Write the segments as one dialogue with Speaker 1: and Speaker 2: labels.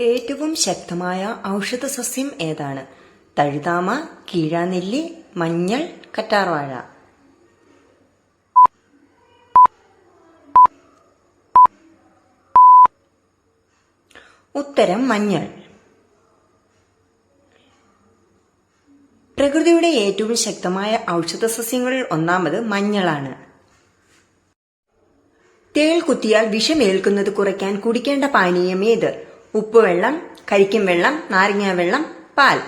Speaker 1: ഏറ്റവും ശക്തമായ ഔഷധ സസ്യം ഏതാണ്? തഴുതാമ കീഴാനെല്ലി മഞ്ഞൾ കറ്റാർവാഴ. ഉത്തരം മഞ്ഞൾ. പ്രകൃതിയുടെ ഏറ്റവും ശക്തമായ ഔഷധ സസ്യങ്ങളിൽ ഒന്നാമത് മഞ്ഞളാണ്. തേൾ കുത്തിയാൽ വിഷമേൽക്കുന്നത് കുറയ്ക്കാൻ കുടിക്കേണ്ട പാനീയം ഏത് ഉപ്പുവെള്ളം കരിക്കും വെള്ളം നാരങ്ങ വെള്ളം പാൽ.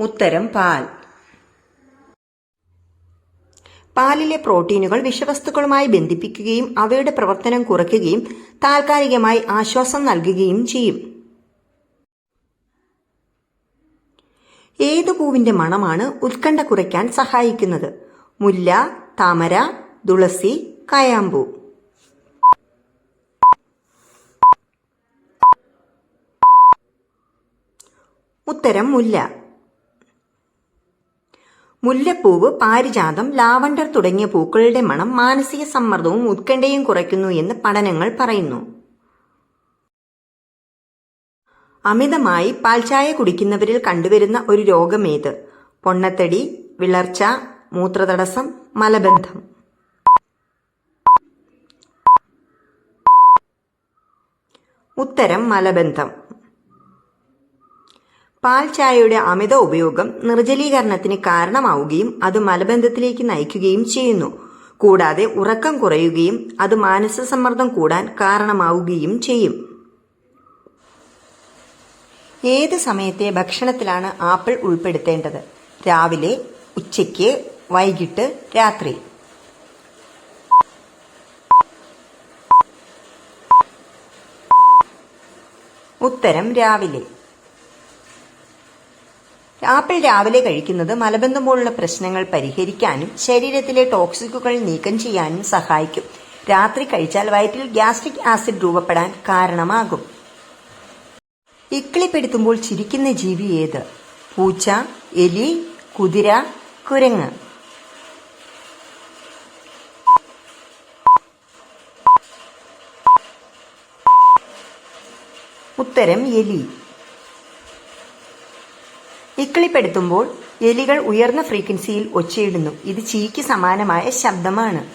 Speaker 1: ഉത്തരം പാൽ. പാലിലെ പ്രോട്ടീനുകൾ വിഷവസ്തുക്കളുമായി ബന്ധിപ്പിക്കുകയും അവയുടെ പ്രവർത്തനം കുറയ്ക്കുകയും താൽക്കാലികമായി ആശ്വാസം നൽകുകയും ചെയ്യും. ഏതു പൂവിന്റെ മണമാണ് ഉത്കണ്ഠ കുറയ്ക്കാൻ സഹായിക്കുന്നത്? മുല്ല താമര തുളസി കായാമ്പൂ. ഉത്തരം മുല്ല. മുല്ലപ്പൂവ് പാരിജാതം ലാവണ്ടർ തുടങ്ങിയ പൂക്കളുടെ മണം മാനസിക സമ്മർദ്ദവും ഉത്കണ്ഠയും കുറയ്ക്കുന്നു എന്ന് പഠനങ്ങൾ പറയുന്നു. അമിതമായി പാൽച്ചായ കുടിക്കുന്നവരിൽ കണ്ടുവരുന്ന ഒരു രോഗമേത് പൊണ്ണത്തടി വിളർച്ച മൂത്രതടസ്സം മലബന്ധം. ഉത്തരം മലബന്ധം. പാൽ ചായയുടെ അമിത ഉപയോഗം നിർജലീകരണത്തിന് കാരണമാവുകയും അത് മലബന്ധത്തിലേക്ക് നയിക്കുകയും ചെയ്യുന്നു. കൂടാതെ ഉറക്കം കുറയുകയും അത് മാനസിക സമ്മർദ്ദം കൂടാൻ കാരണമാവുകയും ചെയ്യും. ഏത് സമയത്തെ ഭക്ഷണത്തിലാണ് ആപ്പിൾ ഉൾപ്പെടുത്തേണ്ടത്? രാവിലെ ഉച്ചയ്ക്ക് വൈകിട്ട് രാത്രി. ഉത്തരം രാവിലെ. ആപ്പിൾ രാവിലെ കഴിക്കുന്നത് മലബന്ധം പോലുള്ള പ്രശ്നങ്ങൾ പരിഹരിക്കാനും ശരീരത്തിലെ ടോക്സിക്കുകൾ നീക്കം ചെയ്യാനും സഹായിക്കും. രാത്രി കഴിച്ചാൽ വയറ്റിൽ ഗ്യാസ്ട്രിക് ആസിഡ് രൂപപ്പെടാൻ കാരണമാകും. ഇക്കിളിപ്പെടുത്തുമ്പോൾ ചിരിക്കുന്ന ജീവി ഏത്? പൂച്ച എലി കുതിര കുരങ്ങ്. ഉത്തരം എലി. ഇക്കിളിപ്പെടുത്തുമ്പോൾ എലികൾ ഉയർന്ന ഫ്രീക്വൻസിയിൽ ഒച്ചയിടുന്നു. ഇത് ചീക്ക് സമാനമായ ശബ്ദമാണ്.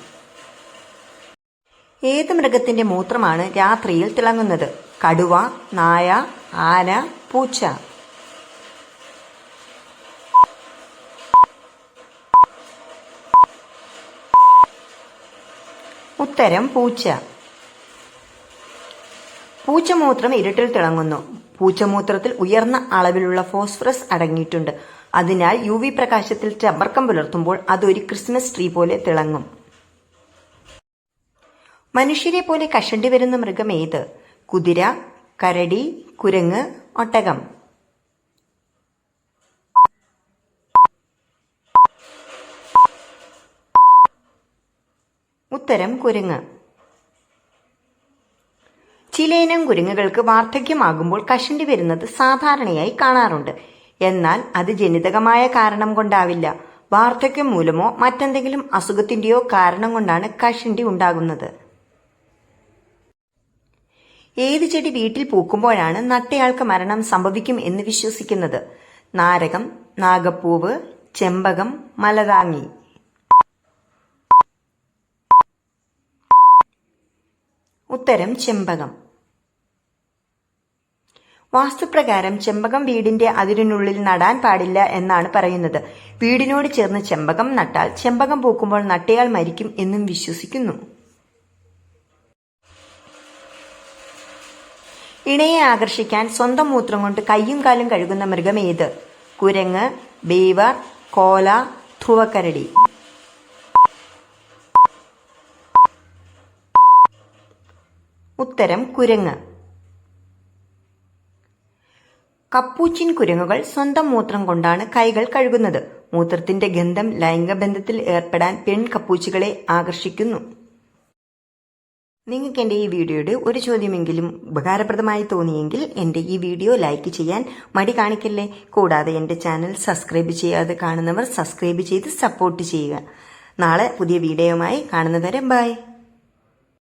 Speaker 1: ഏത് മൃഗത്തിന്റെ മൂത്രമാണ് രാത്രിയിൽ തിളങ്ങുന്നത്? കടുവ നായ ആന പൂച്ച. ഉത്തരം പൂച്ച. പൂച്ചമൂത്രം ഇരുട്ടിൽ തിളങ്ങുന്നു. പൂച്ചമൂത്രത്തിൽ ഉയർന്ന അളവിലുള്ള ഫോസ്ഫറസ് അടങ്ങിയിട്ടുണ്ട്. അതിനാൽ യു വി പ്രകാശത്തിൽ ചമ്പർക്കം പുലർത്തുമ്പോൾ അതൊരു ക്രിസ്മസ് ട്രീ പോലെ തിളങ്ങും. മനുഷ്യരെ പോലെ കഷണ്ടി വരുന്ന മൃഗം ഏത്? കുതിര കരടി കുരങ്ങ് ഒട്ടകം. ഉത്തരം കുരങ്ങ്. ചിലയിനം കുരുങ്ങുകൾക്ക് വാർദ്ധക്യമാകുമ്പോൾ കഷണ്ടി വരുന്നത് സാധാരണയായി കാണാറുണ്ട്. എന്നാൽ അത് ജനിതകമായ കാരണം കൊണ്ടാവില്ല. വാർദ്ധക്യം മൂലമോ മറ്റെന്തെങ്കിലും അസുഖത്തിന്റെയോ കാരണം കൊണ്ടാണ് കഷണ്ടി ഉണ്ടാകുന്നത്. ഏത് ചെടി വീട്ടിൽ പൂക്കുമ്പോഴാണ് നട്ടയാൾക്ക് മരണം സംഭവിക്കും എന്ന് വിശ്വസിക്കുന്നത്? നാരകം നാഗപ്പൂവ് ചെമ്പകം മലതാങ്ങി. ഉത്തരം ചെമ്പകം. വാസ്തുപ്രകാരം ചെമ്പകം വീടിന്റെ അതിരിനുള്ളിൽ നടാൻ പാടില്ല എന്നാണ് പറയുന്നത്. വീടിനോട് ചേർന്ന് ചെമ്പകം നട്ടാൽ ചെമ്പകം പൂക്കുമ്പോൾ നട്ടയാൾ മരിക്കും എന്നും വിശ്വസിക്കുന്നു. ഇണയെ ആകർഷിക്കാൻ സ്വന്തം മൂത്രം കൊണ്ട് കയ്യും കാലും കഴുകുന്ന മൃഗം ഏത്? കുരങ്ങ് ബീവർ കോല ധ്രുവക്കരടി. ഉത്തരം കുരങ്ങ്. കപ്പൂച്ചിൻ കുരങ്ങുകൾ സ്വന്തം മൂത്രം കൊണ്ടാണ് കൈകൾ കഴുകുന്നത്. മൂത്രത്തിന്റെ ഗന്ധം ലൈംഗബന്ധത്തിൽ ഏർപ്പെടാൻ പെൺ കപ്പൂച്ചികളെ ആകർഷിക്കുന്നു. നിങ്ങൾക്ക് എന്റെ ഈ വീഡിയോയുടെ ഒരു ചോദ്യമെങ്കിലും ഉപകാരപ്രദമായി തോന്നിയെങ്കിൽ എന്റെ ഈ വീഡിയോ ലൈക്ക് ചെയ്യാൻ മടി കാണിക്കല്ലേ? കൂടാതെ എന്റെ ചാനൽ സബ്സ്ക്രൈബ് ചെയ്യാതെ കാണുന്നവർ സബ്സ്ക്രൈബ് ചെയ്ത് സപ്പോർട്ട് ചെയ്യുക. നാളെ പുതിയ വീഡിയോയുമായി കാണുന്നവരെ ബൈ.